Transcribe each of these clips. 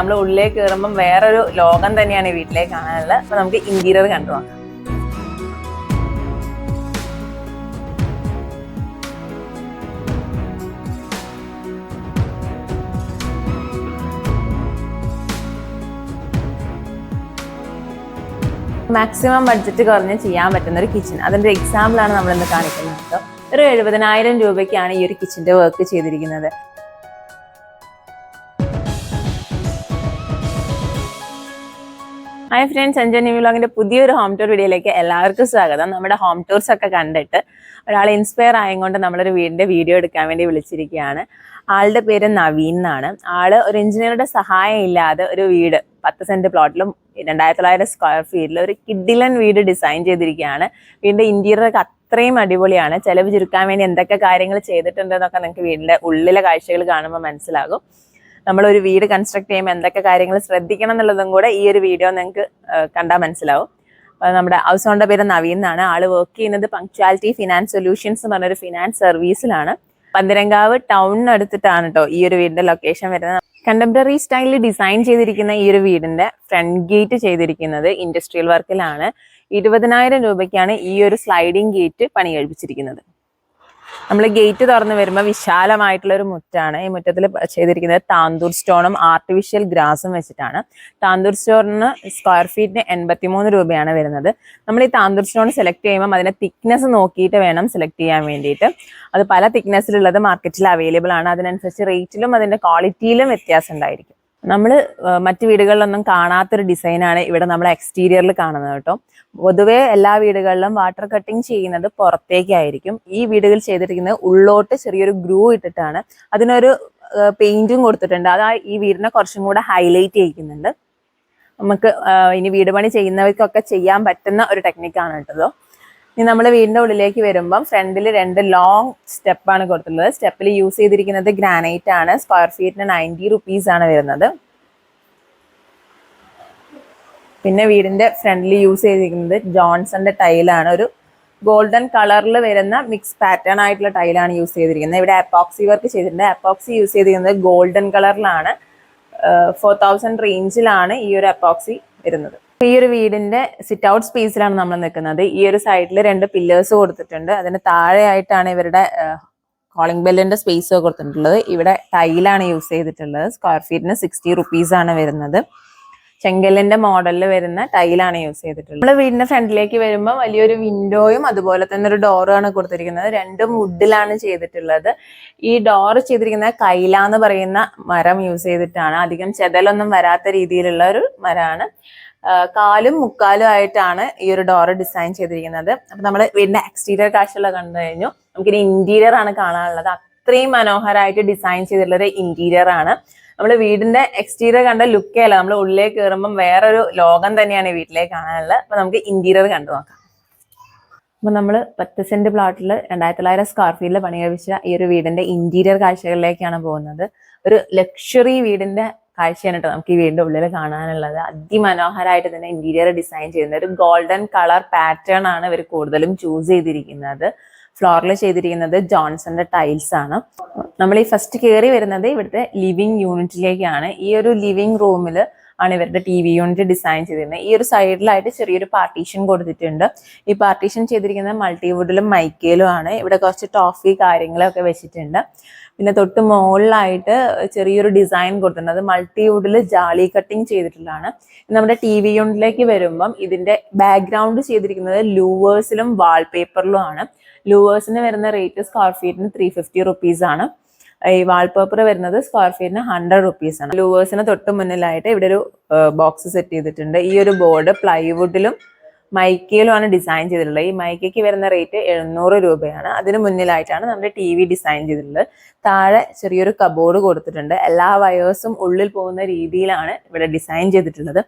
നമ്മൾ ഉള്ളിലേക്ക് കയറുമ്പം വേറൊരു ലോകം തന്നെയാണ് ഈ വീട്ടിലേക്ക് കാണാനുള്ളത് അപ്പൊ നമുക്ക് ഇന്റീരിയർ കണ്ടു മാക്സിമം ബഡ്ജറ്റ് കുറഞ്ഞ് ചെയ്യാൻ പറ്റുന്ന ഒരു കിച്ചൺ അതിന്റെ എക്സാമ്പിളാണ് നമ്മൾ ഇന്ന് കാണിക്കുന്നത്. ഒരു എഴുപതിനായിരം രൂപയ്ക്കാണ് ഈ ഒരു കിച്ചന്റെ വർക്ക് ചെയ്തിരിക്കുന്നത്. ഹായ് ഫ്രണ്ട്സ് അഞ്ജൻ വ്ലോഗിന്റെ പുതിയൊരു ഹോം ടൂർ വീഡിയോയിലേക്ക് എല്ലാവർക്കും സ്വാഗതം. നമ്മുടെ ഹോം ടൂർസ് ഒക്കെ കണ്ടിട്ട് ഒരാൾ ഇൻസ്പയർ ആയതുകൊണ്ട് നമ്മളൊരു വീടിന്റെ വീഡിയോ എടുക്കാൻ വേണ്ടി വിളിച്ചിരിക്കുകയാണ്. ആളുടെ പേര് നവീൻ എന്നാണ്. ആൾ ഒരു എഞ്ചിനീയറുടെ സഹായം ഇല്ലാതെ ഒരു വീട് പത്ത് സെന്റ് പ്ലോട്ടിലും രണ്ടായിരത്തി തൊള്ളായിരം സ്ക്വയർ ഫീറ്റിലും ഒരു കിഡിലൻ വീട് ഡിസൈൻ ചെയ്തിരിക്കുകയാണ്. വീടിന്റെ ഇന്റീരിയർ അത്രയും അടിപൊളിയാണ്. ചെലവ് ചുരുക്കാൻ വേണ്ടി എന്തൊക്കെ കാര്യങ്ങൾ ചെയ്തിട്ടുണ്ടെന്നൊക്കെ നിങ്ങൾക്ക് വീടിന്റെ ഉള്ളിലെ കാഴ്ചകൾ കാണുമ്പോൾ മനസ്സിലാകും. നമ്മളൊരു വീട് കൺസ്ട്രക്ട് ചെയ്യുമ്പോൾ എന്തൊക്കെ കാര്യങ്ങൾ ശ്രദ്ധിക്കണം എന്നുള്ളതും കൂടെ ഈ ഒരു വീഡിയോ നിങ്ങൾക്ക് കണ്ടാൽ മനസ്സിലാവും. നമ്മുടെ ഹൗസ് ഓണിന്റെ പേര് നവീൻ എന്നാണ്. ആൾ വർക്ക് ചെയ്യുന്നത് പങ്ക്ച്വാലിറ്റി ഫിനാൻസ് സൊല്യൂഷൻസ് എന്ന് പറഞ്ഞൊരു ഫിനാൻസ് സർവീസിലാണ് പന്തരങ്കാവ് ടൗണിനടുത്തിട്ടാണ് കേട്ടോ ഈ ഒരു വീടിന്റെ ലൊക്കേഷൻ വരുന്നത്. കണ്ടംപററി സ്റ്റൈലിൽ ഡിസൈൻ ചെയ്തിരിക്കുന്ന ഈ ഒരു വീടിന്റെ ഫ്രണ്ട് ഗേറ്റ് ചെയ്തിരിക്കുന്നത് ഇൻഡസ്ട്രിയൽ വർക്കിലാണ് ഇരുപതിനായിരം രൂപയ്ക്കാണ് ഈ ഒരു സ്ലൈഡിംഗ് ഗേറ്റ് പണി കഴിപ്പിച്ചിരിക്കുന്നത് നമ്മൾ ഗേറ്റ് തുറന്ന് വരുമ്പോൾ വിശാലമായിട്ടുള്ള ഒരു മുറ്റാണ്. ഈ മുറ്റത്തിൽ ചെയ്തിരിക്കുന്നത് താന്തൂർ സ്റ്റോണും ആർട്ടിഫിഷ്യൽ ഗ്രാസും വെച്ചിട്ടാണ്. താന്തൂർ സ്റ്റോണിന് സ്ക്വയർ ഫീറ്റിന് എൺപത്തിമൂന്ന് രൂപയാണ് വരുന്നത്. നമ്മൾ ഈ താന്തൂർ സ്റ്റോൺ സെലക്ട് ചെയ്യുമ്പോൾ അതിന്റെ തിക്നെസ് നോക്കിയിട്ട് വേണം സെലക്ട് ചെയ്യാൻ വേണ്ടിയിട്ട്. അത് പല തിക്നെസ്സിലുള്ളത് മാർക്കറ്റിൽ അവൈലബിൾ ആണ്. അതിനനുസരിച്ച് റേറ്റിലും അതിന്റെ ക്വാളിറ്റിയിലും വ്യത്യാസം ഉണ്ടായിരിക്കും. നമ്മൾ മറ്റു വീടുകളിലൊന്നും കാണാത്തൊരു ഡിസൈനാണ് ഇവിടെ നമ്മൾ എക്സ്റ്റീരിയറിൽ കാണുന്നത് കേട്ടോ. പൊതുവെ എല്ലാ വീടുകളിലും വാട്ടർ കട്ടിങ് ചെയ്യുന്നത് പുറത്തേക്കായിരിക്കും. ഈ വീടുകൾ ചെയ്തിരിക്കുന്നത് ഉള്ളോട്ട് ചെറിയൊരു ഗ്രൂ ഇട്ടിട്ടാണ്. അതിനൊരു പെയിന്റും കൊടുത്തിട്ടുണ്ട്. അത് ഈ വീടിനെ കുറച്ചും കൂടെ ഹൈലൈറ്റ് ചെയ്യിക്കുന്നുണ്ട്. നമുക്ക് ഇനി വീട് പണി ചെയ്യുന്നവർക്കൊക്കെ ചെയ്യാൻ പറ്റുന്ന ഒരു ടെക്നിക്കാണ് കേട്ടതോ ഇനി നമ്മൾ വീടിന്റെ ഉള്ളിലേക്ക് വരുമ്പം ഫ്രണ്ടിൽ രണ്ട് ലോങ് സ്റ്റെപ്പാണ് കൊടുത്തിട്ടുള്ളത്. സ്റ്റെപ്പിൽ യൂസ് ചെയ്തിരിക്കുന്നത് ഗ്രാനൈറ്റ് ആണ്. സ്ക്വയർ ഫീറ്റിന് നയന്റി റുപ്പീസ് ആണ് വരുന്നത്. പിന്നെ വീടിന്റെ ഫ്രണ്ടിൽ യൂസ് ചെയ്തിരിക്കുന്നത് ജോൺസന്റെ ടൈലാണ് ഒരു ഗോൾഡൻ കളറിൽ വരുന്ന മിക്സ് പാറ്റേൺ ആയിട്ടുള്ള ടൈലാണ് യൂസ് ചെയ്തിരിക്കുന്നത്. ഇവിടെ അപ്പോക്സി വർക്ക് ചെയ്തിട്ടുണ്ട്. അപ്പോക്സി യൂസ് ചെയ്തിരിക്കുന്നത് ഗോൾഡൻ കളറിലാണ് ഫോർ തൗസൻഡ് റേഞ്ചിലാണ് ഈ ഒരു അപ്പോക്സി വരുന്നത്. ഈ ഒരു വീടിന്റെ സിറ്റ് ഔട്ട് സ്പേസിലാണ് നമ്മൾ നിൽക്കുന്നത് ഈ ഒരു സൈഡിൽ രണ്ട് പില്ലേഴ്സ് കൊടുത്തിട്ടുണ്ട്. അതിന് താഴെയായിട്ടാണ് ഇവരുടെ കോളിംഗ് ബെല്ലിന്റെ സ്പേസ് കൊടുത്തിട്ടുള്ളത്. ഇവിടെ ടൈലാണ് യൂസ് ചെയ്തിട്ടുള്ളത്. സ്ക്വയർ ഫീറ്റിന് സിക്സ്റ്റി റുപ്പീസ് ആണ് വരുന്നത്. ചെങ്കല്ലിന്റെ മോഡലിൽ വരുന്ന ടൈലാണ് യൂസ് ചെയ്തിട്ടുള്ളത്. നമ്മുടെ വീടിന്റെ ഫ്രണ്ടിലേക്ക് വരുമ്പോൾ വലിയൊരു വിൻഡോയും അതുപോലെ തന്നെ ഒരു ഡോറും ആണ് കൊടുത്തിരിക്കുന്നത്. രണ്ടും വുഡിലാണ് ചെയ്തിട്ടുള്ളത്. ഈ ഡോർ ചെയ്തിരിക്കുന്നത് കൈല എന്ന് പറയുന്ന മരം യൂസ് ചെയ്തിട്ടാണ്. അധികം ചെതലൊന്നും വരാത്ത രീതിയിലുള്ള ഒരു മരമാണ്. കാലും മുക്കാലും ആയിട്ടാണ് ഈ ഒരു ഡോർ ഡിസൈൻ ചെയ്തിരിക്കുന്നത്. അപ്പൊ നമ്മൾ വീടിന്റെ എക്സ്റ്റീരിയർ കാഴ്ചകളൊക്കെ കണ്ടു കഴിഞ്ഞു. നമുക്കിനി ഇന്റീരിയർ ആണ് കാണാനുള്ളത്. അത്രയും മനോഹരമായിട്ട് ഡിസൈൻ ഒരു ഇന്റീരിയർ ആണ്. നമ്മൾ വീടിന്റെ എക്സ്റ്റീരിയർ കണ്ട ലുക്കേ അല്ല. നമ്മൾ ഉള്ളിലേക്ക് കയറുമ്പം വേറൊരു ലോകം തന്നെയാണ് വീട്ടിലേക്ക് കാണാനുള്ളത് അപ്പൊ നമുക്ക് ഇന്റീരിയർ കണ്ടു നോക്കാം. അപ്പൊ നമ്മൾ പത്ത് സെന്റ് പ്ലോട്ടിൽ രണ്ടായിരത്തി തൊള്ളായിരം സ്ക്വയർ ഫീറ്റിൽ പണി കഴിപ്പിച്ച ഈ ഒരു വീടിന്റെ ഇന്റീരിയർ കാഴ്ചകളിലേക്കാണ് പോകുന്നത്. ഒരു ലക്ഷറി വീടിന്റെ കാഴ്ചയാണ് കേട്ടോ നമുക്ക് ഈ വീടിന്റെ ഉള്ളിൽ കാണാനുള്ളത്. അതിമനോഹരമായിട്ട് തന്നെ ഇന്റീരിയർ ഡിസൈൻ ചെയ്യുന്നത് ഒരു ഗോൾഡൻ കളർ പാറ്റേൺ ആണ് ഇവർ കൂടുതലും ചൂസ് ചെയ്തിരിക്കുന്നത്. ഫ്ലോറിൽ ചെയ്തിരിക്കുന്നത് ജോൺസന്റെ ടൈൽസ് ആണ്. നമ്മൾ ഈ ഫസ്റ്റ് കയറി വരുന്നത് ഇവിടുത്തെ ലിവിങ് യൂണിറ്റിലേക്കാണ് ഈ ഒരു ലിവിങ് റൂമിൽ ആണ് ഇവരുടെ ടി വി യൂണിറ്റ് ഡിസൈൻ ചെയ്തിരുന്നത്. ഈ ഒരു സൈഡിലായിട്ട് ചെറിയൊരു പാർട്ടീഷൻ കൊടുത്തിട്ടുണ്ട്. ഈ പാർട്ടീഷൻ ചെയ്തിരിക്കുന്നത് മൾട്ടിവുഡിലും മൈക്കയിലും ആണ്. ഇവിടെ കുറച്ച് ടോഫി കാര്യങ്ങളൊക്കെ വെച്ചിട്ടുണ്ട്. പിന്നെ തൊട്ട് മുകളിലായിട്ട് ചെറിയൊരു ഡിസൈൻ കൊടുത്തിട്ടുണ്ട്. അത് മൾട്ടിവുഡിൽ ജാളി കട്ടിങ് ചെയ്തിട്ടുള്ളതാണ്. നമ്മുടെ ടി വി യൂണിറ്റിലേക്ക് വരുമ്പം ഇതിന്റെ ബാക്ക്ഗ്രൗണ്ട് ചെയ്തിരിക്കുന്നത് ലൂവേഴ്സിലും വാൾപേപ്പറിലും ആണ്. ലൂവേഴ്സിന് വരുന്ന റേറ്റ് സ്ക്വയർ ഫീറ്റിന് ത്രീ ഫിഫ്റ്റി റുപ്പീസ് ആണ്. ഈ വാൾപേപ്പർ വരുന്നത് സ്ക്വയർ ഫീറ്റിന് ഹൺഡ്രഡ് റുപ്പീസ് ആണ്. ലൂവേഴ്സിന് തൊട്ട് മുന്നിലായിട്ട് ഇവിടെ ഒരു ബോക്സ് സെറ്റ് ചെയ്തിട്ടുണ്ട്. ഈ ഒരു ബോർഡ് പ്ലൈവുഡിലും മൈക്കയിലുമാണ് ഡിസൈൻ ചെയ്തിട്ടുള്ളത്. ഈ മൈക്കയ്ക്ക് വരുന്ന റേറ്റ് എഴുന്നൂറ് രൂപയാണ്. അതിന് മുന്നിലായിട്ടാണ് നമ്മൾ ടി വി ഡിസൈൻ ചെയ്തിട്ടുള്ളത്. താഴെ ചെറിയൊരു കബോർഡ് കൊടുത്തിട്ടുണ്ട്. എല്ലാ വയേഴ്സും ഉള്ളിൽ പോകുന്ന രീതിയിലാണ് ഇവിടെ ഡിസൈൻ ചെയ്തിട്ടുള്ളത്.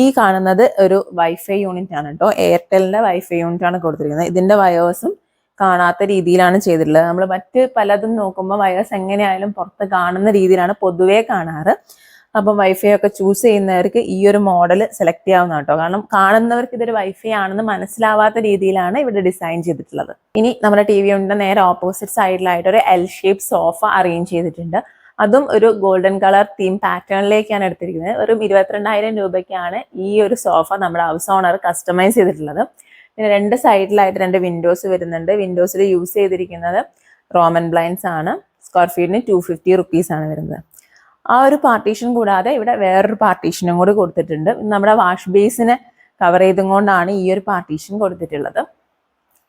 ഈ കാണുന്നത് ഒരു വൈഫൈ യൂണിറ്റ് ആണ് കേട്ടോ എയർടെലിന്റെ വൈഫൈ യൂണിറ്റ് ആണ് കൊടുത്തിരിക്കുന്നത്. ഇതിന്റെ വയേഴ്സും കാണാത്ത രീതിയിലാണ് ചെയ്തിട്ടുള്ളത്. നമ്മൾ മറ്റ് പലതും നോക്കുമ്പോൾ വൈറസ് എങ്ങനെയായാലും പുറത്ത് കാണുന്ന രീതിയിലാണ് പൊതുവേ കാണാറ്. അപ്പം വൈഫൈ ഒക്കെ ചൂസ് ചെയ്യുന്നവർക്ക് ഈ ഒരു മോഡൽ സെലക്ട് ചെയ്യാവുന്ന കേട്ടോ. കാരണം കാണുന്നവർക്ക് ഇതൊരു വൈഫൈ ആണെന്ന് മനസ്സിലാവാത്ത രീതിയിലാണ് ഇവിടെ ഡിസൈൻ ചെയ്തിട്ടുള്ളത്. ഇനി നമ്മുടെ ടി വി ഉണ്ട് നേരെ ഓപ്പോസിറ്റ് സൈഡിലായിട്ട് ഒരു എൽ ഷേപ്പ് സോഫ അറേഞ്ച് ചെയ്തിട്ടുണ്ട്. അതും ഒരു ഗോൾഡൻ കളർ തീം പാറ്റേണിലേക്കാണ് എടുത്തിരിക്കുന്നത്. വെറും ഇരുപത്തിരണ്ടായിരം രൂപയ്ക്കാണ് ഈ ഒരു സോഫ നമ്മുടെ ഹൗസ് ഓണർ കസ്റ്റമൈസ് ചെയ്തിട്ടുള്ളത്. പിന്നെ രണ്ട് സൈഡിലായിട്ട് രണ്ട് വിൻഡോസ് വരുന്നുണ്ട്. വിൻഡോസിൽ യൂസ് ചെയ്തിരിക്കുന്നത് റോമൻ ബ്ലൈൻസ് ആണ്. സ്ക്വയർ ഫീറ്റിന് ടു ഫിഫ്റ്റി റുപ്പീസ് ആണ് വരുന്നത്. ആ ഒരു പാർട്ടീഷൻ കൂടാതെ ഇവിടെ വേറൊരു പാർട്ടീഷനും കൂടി കൊടുത്തിട്ടുണ്ട്. നമ്മുടെ വാഷ് ബേസിനെ കവർ ചെയ്തും കൊണ്ടാണ് ഈ ഒരു പാർട്ടീഷൻ കൊടുത്തിട്ടുള്ളത്.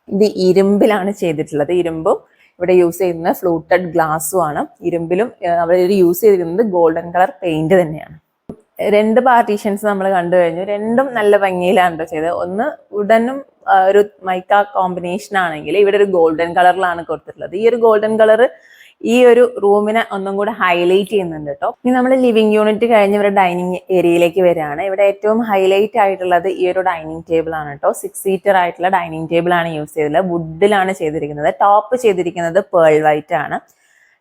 ഇത് ഇരുമ്പിലാണ് ചെയ്തിട്ടുള്ളത്. ഇരുമ്പും ഇവിടെ യൂസ് ചെയ്യുന്നത് ഫ്ലൂട്ടഡ് ഗ്ലാസ്സും ആണ്. ഇരുമ്പിലും അവർ യൂസ് ചെയ്തിരിക്കുന്നത് ഗോൾഡൻ കളർ പെയിന്റ് തന്നെയാണ്. രണ്ട് പാർട്ടീഷൻസ് നമ്മൾ കണ്ടു കഴിഞ്ഞു. രണ്ടും നല്ല ഭംഗിയിലാണ് ട്ടോ ചെയ്തത്. ഒന്ന് ഉടനും ഒരു മൈക്ക കോമ്പിനേഷൻ ആണെങ്കിൽ ഇവിടെ ഒരു ഗോൾഡൻ കളറിലാണ് കൊടുത്തിട്ടുള്ളത്. ഈ ഒരു ഗോൾഡൻ കളർ ഈ ഒരു റൂമിനെ ഒന്നും കൂടെ ഹൈലൈറ്റ് ചെയ്യുന്നുണ്ട് കേട്ടോ ഇനി നമ്മൾ ലിവിംഗ് യൂണിറ്റ് കഴിഞ്ഞ് ഇവിടെ ഡൈനിങ് ഏരിയയിലേക്ക് വരികയാണ്. ഇവിടെ ഏറ്റവും ഹൈലൈറ്റ് ആയിട്ടുള്ളത് ഈ ഒരു ഡൈനിങ് ടേബിൾ ആണ് കേട്ടോ സിക്സ് സീറ്റർ ആയിട്ടുള്ള ഡൈനിങ് ടേബിൾ ആണ് യൂസ് ചെയ്തിട്ടുള്ളത്. വുഡിലാണ് ചെയ്തിരിക്കുന്നത്. ടോപ്പ് ചെയ്തിരിക്കുന്നത് പേൾ വൈറ്റ് ആണ്.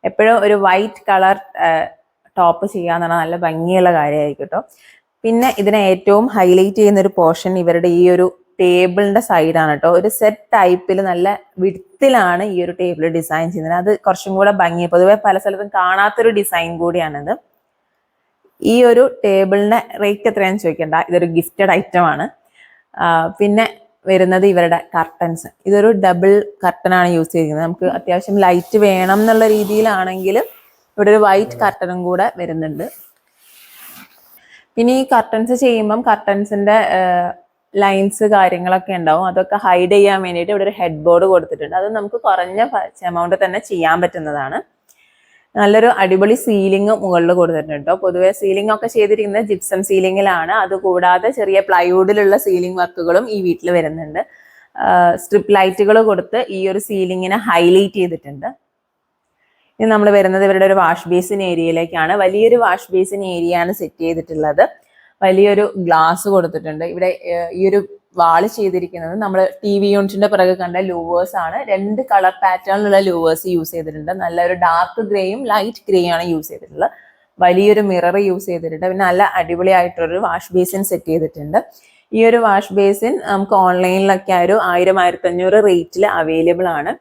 എപ്പോഴും ഒരു വൈറ്റ് കളർ ടോപ്പ് ചെയ്യാന്ന് പറഞ്ഞാൽ നല്ല ഭംഗിയുള്ള കാര്യമായിരിക്കും കേട്ടോ പിന്നെ ഇതിനെ ഏറ്റവും ഹൈലൈറ്റ് ചെയ്യുന്ന ഒരു പോർഷൻ ഇവരുടെ ഈ ഒരു ടേബിളിന്റെ സൈഡാണ് കേട്ടോ ഒരു സെറ്റ് ടൈപ്പിൽ നല്ല വിടത്തിലാണ് ഈ ഒരു ടേബിൾ ഡിസൈൻ ചെയ്യുന്നത്. അത് കുറച്ചും കൂടെ ഭംഗി. പൊതുവെ പല സ്ഥലത്തും കാണാത്തൊരു ഡിസൈൻ കൂടിയാണിത്. ഈ ഒരു ടേബിളിന്റെ റേറ്റ് എത്രയാണെന്ന് ചോദിക്കണ്ട. ഇതൊരു ഗിഫ്റ്റഡ് ഐറ്റം ആണ്. പിന്നെ വരുന്നത് ഇവരുടെ കർട്ടൻസ് ഇതൊരു ഡബിൾ കർട്ടൻ ആണ് യൂസ് ചെയ്തിരിക്കുന്നത്. നമുക്ക് അത്യാവശ്യം ലൈറ്റ് വേണം എന്നുള്ള രീതിയിലാണെങ്കിൽ ഇവിടെ ഒരു വൈറ്റ് കർട്ടനും കൂടെ വരുന്നുണ്ട്. പിന്നെ ഈ കർട്ടൻസ് ചെയ്യുമ്പം കർട്ടൻസിന്റെ ലൈൻസ് കാര്യങ്ങളൊക്കെ ഉണ്ടാവും. അതൊക്കെ ഹൈഡ് ചെയ്യാൻ വേണ്ടിയിട്ട് ഇവിടെ ഒരു ഹെഡ് ബോർഡ് കൊടുത്തിട്ടുണ്ട്. അത് നമുക്ക് കുറഞ്ഞ എമൗണ്ട് തന്നെ ചെയ്യാൻ പറ്റുന്നതാണ്. നല്ലൊരു അടിപൊളി സീലിംഗ് മുകളിൽ കൊടുത്തിട്ടുണ്ട് കേട്ടോ. പൊതുവെ സീലിംഗ് ഒക്കെ ചെയ്തിരിക്കുന്നത് ജിപ്സം സീലിംഗിലാണ് അതുകൂടാതെ ചെറിയ പ്ലൈവുഡിലുള്ള സീലിംഗ് വർക്കുകളും ഈ വീട്ടിൽ വരുന്നുണ്ട്. സ്ട്രിപ്പ് ലൈറ്റുകൾ കൊടുത്ത് ഈ ഒരു സീലിംഗിനെ ഹൈലൈറ്റ് ചെയ്തിട്ടുണ്ട്. ഇനി നമ്മൾ വരുന്നത് ഇവരുടെ ഒരു വാഷ് ബേസിൻ ഏരിയയിലേക്കാണ് വലിയൊരു വാഷ് ബേസിൻ ഏരിയയാണ് സെറ്റ് ചെയ്തിട്ടുള്ളത്. വലിയൊരു ഗ്ലാസ് കൊടുത്തിട്ടുണ്ട്. ഇവിടെ ഈ ഒരു വാൾ ചെയ്തിരിക്കുന്നത് നമ്മൾ ടി വി യൂണിറ്റിന്റെ പിറകെ കണ്ട ലൂവേഴ്സ് ആണ്. രണ്ട് കളർ പാറ്റേണിലുള്ള ലൂവേഴ്സ് യൂസ് ചെയ്തിട്ടുണ്ട്. നല്ലൊരു ഡാർക്ക് ഗ്രേയും ലൈറ്റ് ഗ്രേയും ആണ് യൂസ് ചെയ്തിട്ടുള്ളത്. വലിയൊരു മിറർ യൂസ് ചെയ്തിട്ടുണ്ട്. പിന്നെ നല്ല അടിപൊളിയായിട്ടൊരു വാഷ് ബേസിൻ സെറ്റ് ചെയ്തിട്ടുണ്ട്. ഈ ഒരു വാഷ് ബേസിൻ നമുക്ക് ഓൺലൈനിലൊക്കെ ഒരു ആയിരം ആയിരത്തഞ്ഞൂറ് റേറ്റിൽ അവൈലബിൾ ആണ്.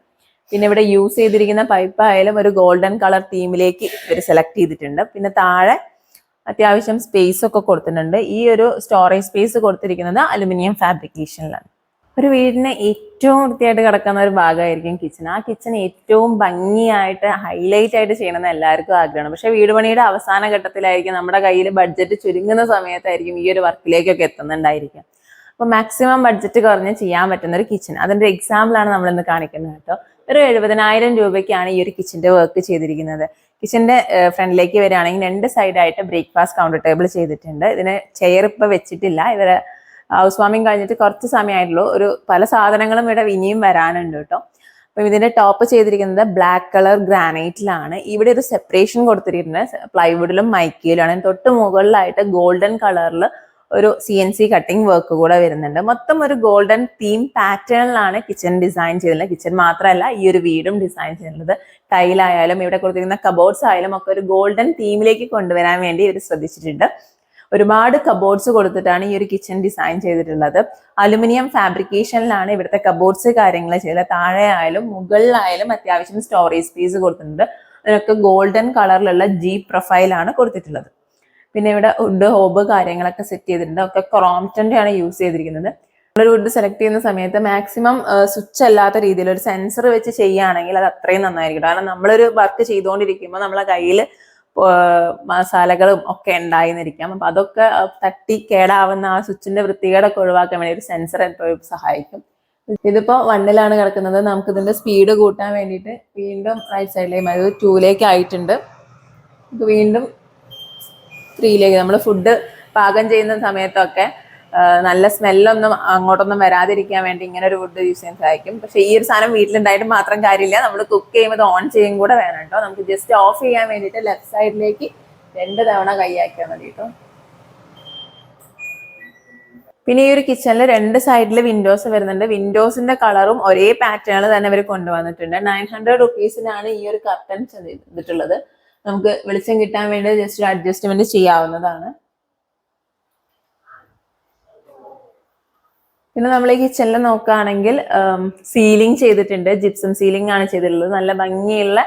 പിന്നെ ഇവിടെ യൂസ് ചെയ്തിരിക്കുന്ന പൈപ്പ് ആയാലും ഒരു ഗോൾഡൻ കളർ തീമിലേക്ക് ഇവർ സെലക്ട് ചെയ്തിട്ടുണ്ട്. പിന്നെ താഴെ അത്യാവശ്യം സ്പേസ് ഒക്കെ കൊടുത്തിട്ടുണ്ട്. ഈ ഒരു സ്റ്റോറേജ് സ്പേസ് കൊടുത്തിരിക്കുന്നത് അലുമിനിയം ഫാബ്രിക്കേഷനിലാണ് ഒരു വീടിന് ഏറ്റവും വൃത്തിയായിട്ട് കിടക്കുന്ന ഒരു ഭാഗമായിരിക്കും കിച്ചൺ ആ കിച്ചൺ ഏറ്റവും ഭംഗിയായിട്ട് ഹൈലൈറ്റ് ആയിട്ട് ചെയ്യണമെന്ന് എല്ലാവർക്കും ആഗ്രഹമാണ്. പക്ഷെ വീട് പണിയുടെ അവസാന ഘട്ടത്തിലായിരിക്കും നമ്മുടെ കയ്യിൽ ബഡ്ജറ്റ് ചുരുങ്ങുന്ന സമയത്തായിരിക്കും ഈ ഒരു വർക്കിലേക്കൊക്കെ എത്തുന്നുണ്ടായിരിക്കും അപ്പോൾ മാക്സിമം ബഡ്ജറ്റ് കുറഞ്ഞ് ചെയ്യാൻ പറ്റുന്ന ഒരു കിച്ചൺ അതിന്റെ എക്സാമ്പിളാണ് നമ്മൾ ഇന്ന് കാണിക്കുന്നത് കേട്ടോ. ഒരു എഴുപതിനായിരം രൂപയ്ക്കാണ് ഈ ഒരു കിച്ചന്റെ വർക്ക് ചെയ്തിരിക്കുന്നത്. കിച്ചന്റെ ഫ്രണ്ടിലേക്ക് വരികയാണെങ്കിൽ രണ്ട് സൈഡായിട്ട് ബ്രേക്ക്ഫാസ്റ്റ് കൗണ്ടർ ടേബിൾ ചെയ്തിട്ടുണ്ട്. ഇതിന് ചെയർ ഇപ്പൊ വെച്ചിട്ടില്ല. ഇവരെ ഹൗസ് വാമിങ് കഴിഞ്ഞിട്ട് കുറച്ച് സമയമായിട്ടുള്ളൂ. ഒരു പല സാധനങ്ങളും ഇവിടെ ഇനിയും വരാനുണ്ട് കേട്ടോ. അപ്പം ഇതിന്റെ ടോപ്പ് ചെയ്തിരിക്കുന്നത് ബ്ലാക്ക് കളർ ഗ്രാനൈറ്റിലാണ് ഇവിടെ ഒരു സെപ്പറേഷൻ കൊടുത്തിരിക്കുന്നത്. പ്ലൈവുഡിലും മൈക്കയിലാണ് തൊട്ട് മുകളിലായിട്ട് ഗോൾഡൻ കളറിൽ ഒരു C N C cutting work കൂടെ വരുന്നുണ്ട്. മൊത്തം ഒരു ഗോൾഡൻ തീം പാറ്റേണിലാണ് കിച്ചൺ ഡിസൈൻ ചെയ്തിട്ടുള്ളത് കിച്ചൺ മാത്രമല്ല ഈ ഒരു വീടും ഡിസൈൻ ചെയ്യുന്നത് ടൈലായാലും ഇവിടെ കൊടുത്തിരിക്കുന്ന കബോർഡ്സ് ആയാലും ഒക്കെ ഒരു ഗോൾഡൻ തീമിലേക്ക് കൊണ്ടുവരാൻ വേണ്ടി ഇവർ ശ്രദ്ധിച്ചിട്ടുണ്ട്. ഒരുപാട് കബോർഡ്സ് കൊടുത്തിട്ടാണ് ഈ ഒരു കിച്ചൺ ഡിസൈൻ ചെയ്തിട്ടുള്ളത്. അലുമിനിയം ഫാബ്രിക്കേഷനിലാണ് ഇവിടുത്തെ കബോർഡ്സ് കാര്യങ്ങൾ ചെയ്തത്. താഴെ ആയാലും മുകളിലായാലും അത്യാവശ്യം സ്റ്റോറേജ് സ്പേസ് കൊടുത്തിട്ടുണ്ട്. അതിനൊക്കെ ഗോൾഡൻ കളറിലുള്ള ജി പ്രൊഫൈലാണ് കൊടുത്തിട്ടുള്ളത്. പിന്നെ ഇവിടെ വുഡ് ഹോബ് കാര്യങ്ങളൊക്കെ സെറ്റ് ചെയ്തിട്ടുണ്ട്. ഒക്കെ ക്രോംറ്റന്റെ ആണ് യൂസ് ചെയ്തിരിക്കുന്നത്. നമ്മളൊരു വുഡ് സെലക്ട് ചെയ്യുന്ന സമയത്ത് മാക്സിമം സ്വിച്ച് അല്ലാത്ത രീതിയിൽ ഒരു സെൻസർ വെച്ച് ചെയ്യുകയാണെങ്കിൽ അത് അത്രയും നന്നായിരിക്കും. കാരണം നമ്മളൊരു വർക്ക് ചെയ്തുകൊണ്ടിരിക്കുമ്പോൾ നമ്മളെ കയ്യിൽ മസാലകളും ഒക്കെ ഉണ്ടായിരുന്നിരിക്കാം. അപ്പം അതൊക്കെ തട്ടി കേടാവുന്ന ആ സ്വിച്ചിന്റെ വൃത്തികേടൊക്കെ ഒഴിവാക്കാൻ വേണ്ടി ഒരു സെൻസർ എപ്പോഴും സഹായിക്കും. ഇതിപ്പോൾ വണ്ണിലാണ് കിടക്കുന്നത്. നമുക്ക് ഇതിന്റെ സ്പീഡ് കൂട്ടാൻ വേണ്ടിയിട്ട് വീണ്ടും റൈറ്റ് സൈഡിലേക്ക് അത് ടൂലേക്ക് ആയിട്ടുണ്ട്. ഇത് വീണ്ടും ത്രീയിലേക്ക് നമ്മൾ ഫുഡ് പാകം ചെയ്യുന്ന സമയത്തൊക്കെ നല്ല സ്മെല്ലൊന്നും അങ്ങോട്ടൊന്നും വരാതിരിക്കാൻ വേണ്ടി ഇങ്ങനെ ഒരു ഫുഡ് യൂസ് ചെയ്യാൻ സഹായിക്കും. പക്ഷേ ഈ ഒരു സാധനം വീട്ടിലുണ്ടായിട്ട് മാത്രം കാര്യമില്ല. നമ്മൾ കുക്ക് ചെയ്യുമ്പോൾ ഓൺ ചെയ്യും കൂടെ വേണം കേട്ടോ നമുക്ക് ജസ്റ്റ് ഓഫ് ചെയ്യാൻ വേണ്ടിയിട്ട് ലെഫ്റ്റ് സൈഡിലേക്ക് രണ്ട് തവണ കൈയാക്കിയാൽ മതി കേട്ടോ പിന്നെ ഈ ഒരു കിച്ചണിൽ രണ്ട് സൈഡിൽ വിൻഡോസ് വരുന്നുണ്ട്. വിൻഡോസിന്റെ കളറും ഒരേ പാറ്റേണിൽ തന്നെ അവർ കൊണ്ടുവന്നിട്ടുണ്ട്. നയൻ ഹൺഡ്രഡ് റുപ്പീസിനാണ് ഈ ഒരു കർട്ടൻസ് ചെയ്തിട്ടുള്ളത് നമുക്ക് വെളിച്ചം കിട്ടാൻ വേണ്ടി ജസ്റ്റ് ഒരു അഡ്ജസ്റ്റ്മെന്റ് ചെയ്യാവുന്നതാണ്. പിന്നെ നമ്മൾ ഈ കിച്ചണിൽ നോക്കുകയാണെങ്കിൽ സീലിംഗ് ചെയ്തിട്ടുണ്ട്. ജിപ്സം സീലിംഗ് ആണ് ചെയ്തിട്ടുള്ളത്. നല്ല ഭംഗിയുള്ള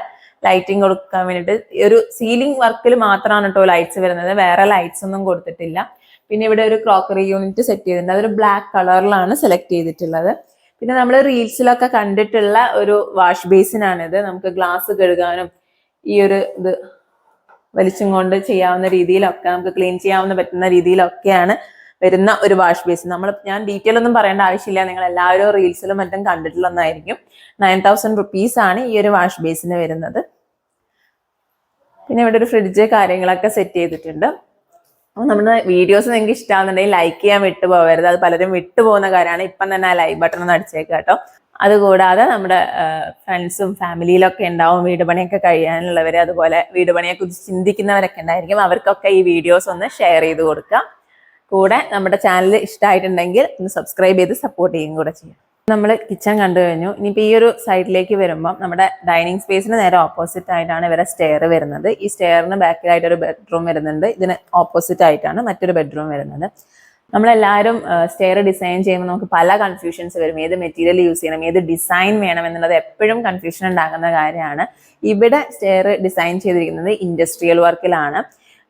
ലൈറ്റിംഗ് കൊടുക്കാൻ വേണ്ടിയിട്ട്. ഒരു സീലിംഗ് വർക്കിൽ മാത്രമാണ് കേട്ടോ ലൈറ്റ്സ് വരുന്നത്. വേറെ ലൈറ്റ്സ് ഒന്നും കൊടുത്തിട്ടില്ല. പിന്നെ ഇവിടെ ഒരു ക്രോക്കറി യൂണിറ്റ് സെറ്റ് ചെയ്തിട്ടുണ്ട്. അതൊരു ബ്ലാക്ക് കളറിലാണ് സെലക്ട് ചെയ്തിട്ടുള്ളത്. പിന്നെ നമ്മൾ റീൽസിലൊക്കെ കണ്ടിട്ടുള്ള ഒരു വാഷ് ബേസിനാണിത് നമുക്ക് ഗ്ലാസ് കഴുകാനും ഈ ഒരു ഇത് വലിച്ചും കൊണ്ട് ചെയ്യാവുന്ന രീതിയിലൊക്കെ നമുക്ക് ക്ലീൻ ചെയ്യാവുന്ന പറ്റുന്ന രീതിയിലൊക്കെയാണ് വരുന്ന ഒരു വാഷ് ബേസ് നമ്മൾ ഞാൻ ഡീറ്റെയിൽ ഒന്നും പറയേണ്ട ആവശ്യമില്ല. നിങ്ങൾ എല്ലാവരും റീൽസിലും മറ്റും കണ്ടിട്ടുള്ളതായിരിക്കും. നയൻ തൗസൻഡ് റുപ്പീസ് ആണ് ഈ ഒരു വാഷ് ബേസിന് വരുന്നത്. പിന്നെ ഇവിടെ ഒരു ഫ്രിഡ്ജ് കാര്യങ്ങളൊക്കെ സെറ്റ് ചെയ്തിട്ടുണ്ട്. അപ്പോൾ നമ്മുടെ വീഡിയോസ് നിങ്ങൾക്ക് ഇഷ്ടമാകുന്നുണ്ടെങ്കിൽ ലൈക്ക് ചെയ്യാൻ വിട്ടു പോകരുത് അത് പലരും വിട്ടുപോകുന്ന കാര്യമാണ്. ഇപ്പം തന്നെ ആ ലൈക്ക് ബട്ടൺ ഒന്ന് അടിച്ചേക്കാം കേട്ടോ. അതുകൂടാതെ നമ്മുടെ ഫ്രണ്ട്സും ഫാമിലിയിലൊക്കെ ഉണ്ടാവും വീട് പണിയൊക്കെ കഴിയാനുള്ളവർ അതുപോലെ വീട് പണിയെക്കുറിച്ച് ചിന്തിക്കുന്നവരൊക്കെ ഉണ്ടായിരിക്കും. അവർക്കൊക്കെ ഈ വീഡിയോസ് ഒന്ന് ഷെയർ ചെയ്ത് കൊടുക്കാം കൂടെ നമ്മുടെ ചാനൽ ഇഷ്ടമായിട്ടുണ്ടെങ്കിൽ ഒന്ന് സബ്സ്ക്രൈബ് ചെയ്ത് സപ്പോർട്ട് ചെയ്യും കൂടെ ചെയ്യാം. നമ്മൾ കിച്ചൺ കണ്ടു കഴിഞ്ഞു. ഇനിയിപ്പോൾ ഈ ഒരു സൈഡിലേക്ക് വരുമ്പം നമ്മുടെ ഡൈനിങ് സ്പേസിന് നേരെ ഓപ്പോസിറ്റ് ആയിട്ടാണ് ഇവരെ സ്റ്റെയർ വരുന്നത്. ഈ സ്റ്റെയറിന് ബാക്കിലായിട്ട് ഒരു ബെഡ്റൂം വരുന്നുണ്ട്. ഇതിന് ഓപ്പോസിറ്റ് ആയിട്ടാണ് മറ്റൊരു ബെഡ്റൂം വരുന്നത്. നമ്മളെല്ലാവരും സ്റ്റെയർ ഡിസൈൻ ചെയ്യുമ്പോൾ നമുക്ക് പല കൺഫ്യൂഷൻസ് വരും. ഏത് മെറ്റീരിയൽ യൂസ് ചെയ്യണം ഏത് ഡിസൈൻ വേണം എന്നുള്ളത് എപ്പോഴും കൺഫ്യൂഷൻ ഉണ്ടാകുന്ന കാര്യമാണ്. ഇവിടെ സ്റ്റെയർ ഡിസൈൻ ചെയ്തിരിക്കുന്നത് ഇൻഡസ്ട്രിയൽ വർക്കിലാണ്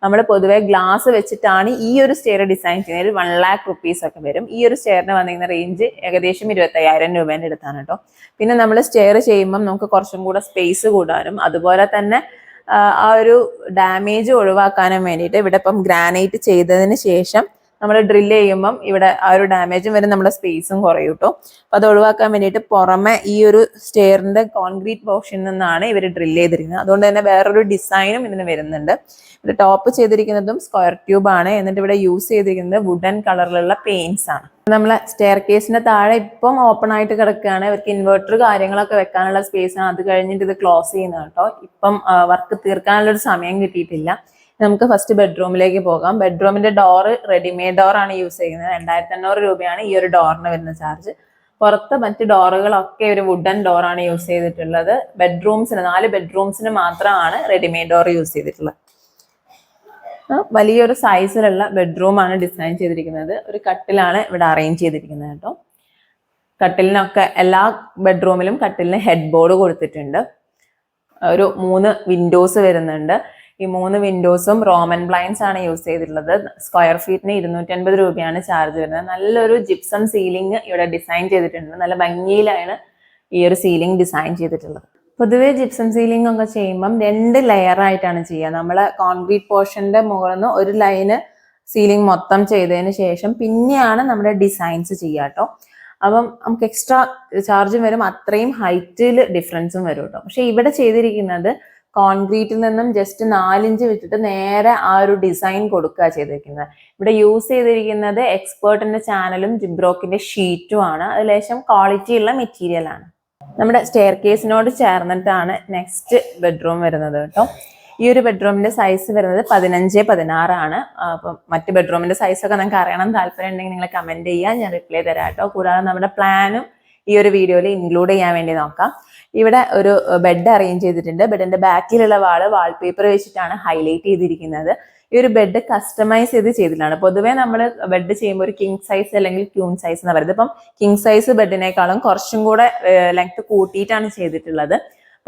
നമ്മൾ പൊതുവേ ഗ്ലാസ് വെച്ചിട്ടാണ് ഈ ഒരു സ്റ്റെയർ ഡിസൈൻ ചെയ്യുന്നത്. വൺ ലാക്ക് റുപ്പീസ് ഒക്കെ വരും. ഈ ഒരു സ്റ്റെയറിന് വന്നിരിക്കുന്ന റേഞ്ച് ഏകദേശം ഇരുപത്തയ്യായിരം രൂപേന്റെ അടുത്താണ് കേട്ടോ. പിന്നെ നമ്മൾ സ്റ്റെയർ ചെയ്യുമ്പം നമുക്ക് കുറച്ചും കൂടെ സ്പേസ് കൂടാനും അതുപോലെ തന്നെ ആ ഒരു ഡാമേജ് ഒഴിവാക്കാനും വേണ്ടിയിട്ട് ഇവിടെ ഇപ്പം ഗ്രാനൈറ്റ് ചെയ്തതിന് ശേഷം നമ്മൾ ഡ്രിൽ ചെയ്യുമ്പം ഇവിടെ ആ ഒരു ഡാമേജും വരും നമ്മുടെ സ്പേസും കുറയും കേട്ടോ അത് ഒഴിവാക്കാൻ വേണ്ടിയിട്ട് പുറമെ ഈ ഒരു സ്റ്റെയറിന്റെ കോൺക്രീറ്റ് പോർഷനിൽ നിന്നാണ് ഇവർ ഡ്രിൽ ചെയ്തിരിക്കുന്നത്. അതുകൊണ്ട് തന്നെ വേറൊരു ഡിസൈനും ഇതിന് വരുന്നുണ്ട്. ഇവിടെ ടോപ്പ് ചെയ്തിരിക്കുന്നതും സ്ക്വയർ ട്യൂബാണ് എന്നിട്ട് ഇവിടെ യൂസ് ചെയ്തിരിക്കുന്നത് വുഡൻ കളറിലുള്ള പെയിൻസ് ആണ്. നമ്മളെ സ്റ്റെയർ കേസിന്റെ താഴെ ഇപ്പം ഓപ്പൺ ആയിട്ട് കിടക്കുകയാണ്. ഇവർക്ക് ഇൻവെർട്ടർ കാര്യങ്ങളൊക്കെ വെക്കാനുള്ള സ്പേസ് ആണ്. അത് കഴിഞ്ഞിട്ട് ഇത് ക്ലോസ് ചെയ്യുന്നത് കേട്ടോ ഇപ്പം വർക്ക് തീർക്കാനുള്ള ഒരു സമയം കിട്ടിയിട്ടില്ല. നമുക്ക് ഫസ്റ്റ് ബെഡ്റൂമിലേക്ക് പോകാം. ബെഡ്റൂമിന്റെ ഡോറ് റെഡിമെയ്ഡ് ആണ് യൂസ് ചെയ്യുന്നത്. രണ്ടായിരത്തി അഞ്ഞൂറ് രൂപയാണ് ഈ ഒരു ഡോറിന് വരുന്ന ചാർജ് പുറത്ത് മറ്റ് ഡോറുകളൊക്കെ ഒരു വുഡൻ ഡോറാണ് യൂസ് ചെയ്തിട്ടുള്ളത്. ബെഡ്റൂംസിന് നാല് ബെഡ്റൂംസിന് മാത്രമാണ് റെഡിമെയ്ഡ് ഡോർ യൂസ് ചെയ്തിട്ടുള്ളത്. വലിയൊരു സൈസിലുള്ള ബെഡ്റൂം ആണ് ഡിസൈൻ ചെയ്തിരിക്കുന്നത്. ഒരു കട്ടിലാണ് ഇവിടെ അറേഞ്ച് ചെയ്തിരിക്കുന്നത് കേട്ടോ. കട്ടിലിനൊക്കെ എല്ലാ ബെഡ്റൂമിലും കട്ടിലിന് ഹെഡ് ബോർഡ് കൊടുത്തിട്ടുണ്ട്. ഒരു മൂന്ന് വിൻഡോസ് വരുന്നുണ്ട്. ഈ മൂന്ന് വിൻഡോസും റോമൻ ബ്ലൈൻസ് ആണ് യൂസ് ചെയ്തിട്ടുള്ളത്. സ്ക്വയർ ഫീറ്റിന് ഇരുന്നൂറ്റി അൻപത് രൂപയാണ് ചാർജ് വരുന്നത്. നല്ലൊരു ജിപ്സം സീലിംഗ് ഇവിടെ ഡിസൈൻ ചെയ്തിട്ടുണ്ട്. നല്ല ഭംഗിയിലാണ് ഈ ഒരു സീലിംഗ് ഡിസൈൻ ചെയ്തിട്ടുള്ളത്. പൊതുവെ ജിപ്സം സീലിംഗ് ഒക്കെ ചെയ്യുമ്പം രണ്ട് ലെയർ ആയിട്ടാണ് ചെയ്യുക. നമ്മൾ കോൺക്രീറ്റ് പോർഷന്റെ മുകളിൽ നിന്ന് ഒരു ലൈന് സീലിംഗ് മൊത്തം ചെയ്തതിന് ശേഷം പിന്നെയാണ് നമ്മുടെ ഡിസൈൻസ് ചെയ്യുക കേട്ടോ. അപ്പം നമുക്ക് എക്സ്ട്രാ ചാർജും വരും. അത്രയും ഹൈറ്റിൽ ഡിഫറൻസും വരും കേട്ടോ. പക്ഷെ ഇവിടെ ചെയ്തിരിക്കുന്നത് കോൺക്രീറ്റിൽ നിന്നും ജസ്റ്റ് നാലിഞ്ച് വിട്ടിട്ട് നേരെ ആ ഒരു ഡിസൈൻ കൊടുക്കുക ചെയ്തിരിക്കുന്നത് ഇവിടെ യൂസ് ചെയ്തിരിക്കുന്നത് എക്സ്പേർട്ടിന്റെ ചാനലും ജിബ്രോക്കിന്റെ ഷീറ്റും ആണ്. അത് ലേശം ക്വാളിറ്റി ഉള്ള മെറ്റീരിയൽ ആണ്. നമ്മുടെ സ്റ്റെയർ കേസിനോട് ചേർന്നിട്ടാണ് നെക്സ്റ്റ് ബെഡ്റൂം വരുന്നത് കേട്ടോ. ഈ ഒരു ബെഡ്റൂമിന്റെ സൈസ് വരുന്നത് പതിനഞ്ച് പതിനാറാണ് അപ്പം മറ്റ് ബെഡ്റൂമിന്റെ സൈസ് ഒക്കെ നിങ്ങൾക്ക് അറിയണം. താല്പര്യം ഉണ്ടെങ്കിൽ നിങ്ങൾ കമന്റ് ചെയ്യുക ഞാൻ റിപ്ലൈ തരാം കേട്ടോ. കൂടാതെ നമ്മുടെ പ്ലാനും ഈ ഒരു വീഡിയോയിൽ ഇൻക്ലൂഡ് ചെയ്യാൻ വേണ്ടി നോക്കാം. ഇവിടെ ഒരു ബെഡ് അറേഞ്ച് ചെയ്തിട്ടുണ്ട്. ബെഡിന്റെ ബാക്കിലുള്ള വാൾ വാൾപേപ്പർ വെച്ചിട്ടാണ് ഹൈലൈറ്റ് ചെയ്തിരിക്കുന്നത്. ഈ ഒരു ബെഡ് കസ്റ്റമൈസ് ചെയ്ത് ചെയ്തിട്ടാണ്. പൊതുവെ നമ്മൾ ബെഡ് ചെയ്യുമ്പോൾ ഒരു കിങ് സൈസ് അല്ലെങ്കിൽ ക്യൂൺ സൈസ് എന്ന് പറയുന്നത്. ഇപ്പം കിങ് സൈസ് ബെഡിനേക്കാളും കുറച്ചും കൂടെ ലെങ്ത് കൂട്ടിയിട്ടാണ് ചെയ്തിട്ടുള്ളത്.